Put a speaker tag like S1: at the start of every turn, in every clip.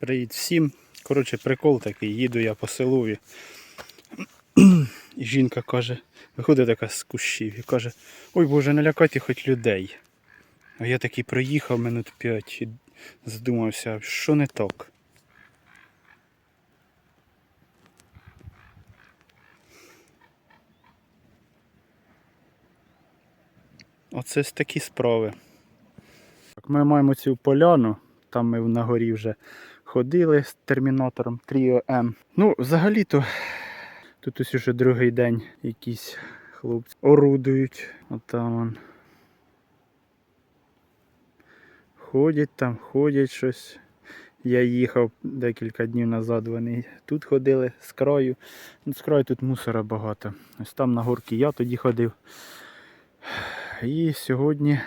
S1: Привіт всім. Коротше, прикол такий, їду я по селові. І жінка каже, виходить така з кущів і каже, ой Боже, не лякайте хоч людей. А я такий проїхав минут п'ять і задумався, що не так. Оце ж такі справи. Ми маємо цю поляну, там ми на горі вже ходили з термінатором Trio M. Ну, взагалі-то тут ось уже другий день якісь хлопці орудують. Отам он. Ходять там, ходять щось. Я їхав декілька днів назад, вони тут ходили з краю. Ну, з краю тут мусора багато. Ось там на горки я тоді ходив. І сьогодні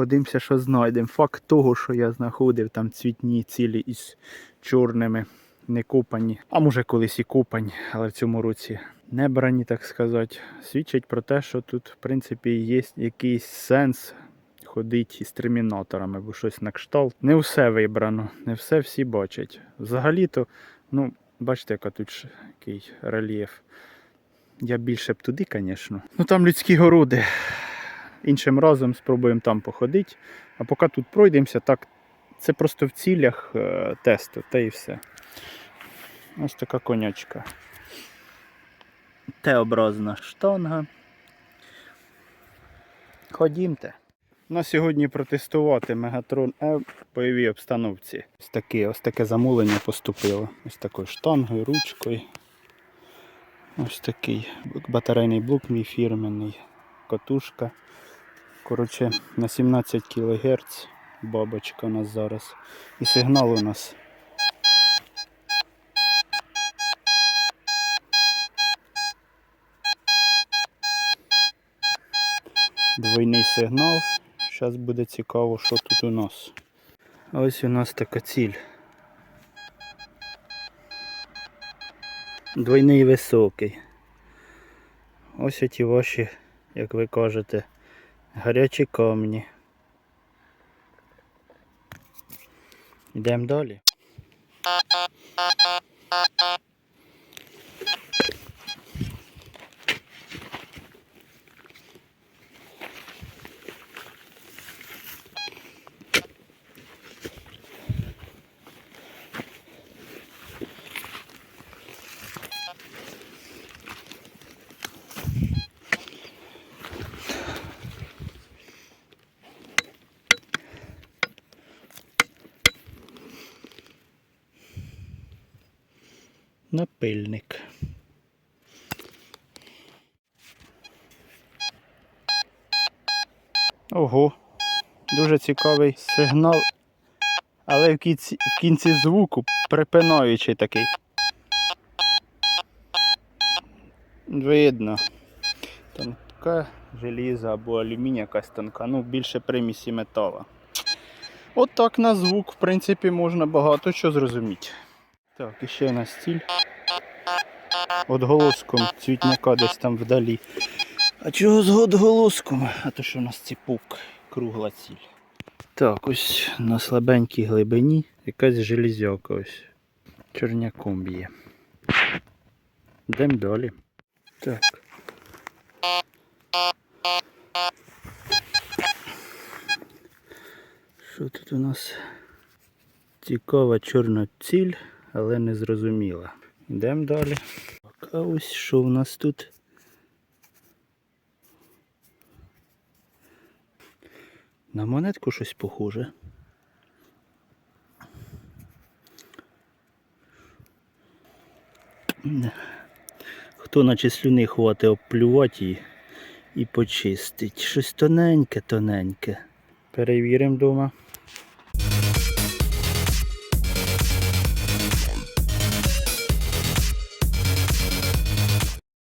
S1: подивимося, що знайдемо. Факт того, що я знаходив там цвітні цілі із чорними, не копані, а може колись і копані, але в цьому році не брані, так сказати, свідчить про те, що тут, в принципі, є якийсь сенс ходити із термінаторами, або щось на кшталт. Не все вибрано, не все всі бачать. Взагалі-то, ну, бачите, яка тут який рельєф. Я більше б туди, звісно. Ну там людські городи. Іншим разом спробуємо там походити. А поки тут пройдемося, так це просто в цілях е, тесту, та і все. Ось така конячка. Т-образна штанга. Ходімте. На сьогодні протестувати Мегатрон Е в бойовій обстановці. Ось таке, ось таке замовлення поступило. Ось такою штангою, ручкою. Ось такий батарейний блок мій фірменний, катушка. Коротше, на 17 кГц бабочка у нас зараз. І сигнал у нас. Двойний сигнал. Зараз буде цікаво, що тут у нас. Ось у нас така ціль. Двойний високий. Ось ті ваші, як ви кажете, гарячі камні. Йдемо далі. Напильник. Ого, дуже цікавий сигнал, але в кінці, в кінці звуку припинаючий такий. Видно. Тонка желіза або алюмінія якась тонка, ну більше примісі метала. От так на звук, в принципі, можна багато що зрозуміти. Так, і ще у нас ціль. Отголоском цвітняка десь там вдалі. А чого з отголоском? А то що у нас ціпок, кругла ціль. Так, ось на слабенькій глибині якась железяка ось. Чорняком б'є. Йдемо далі. Так. Що тут у нас? Цікава чорна ціль, але не зрозуміла. Йдемо далі. А ось що у нас тут? На монетку щось похоже. Хто наче слюни хвати обплювати і, і почистить. Щось тоненьке, тоненьке. Перевіримо вдома.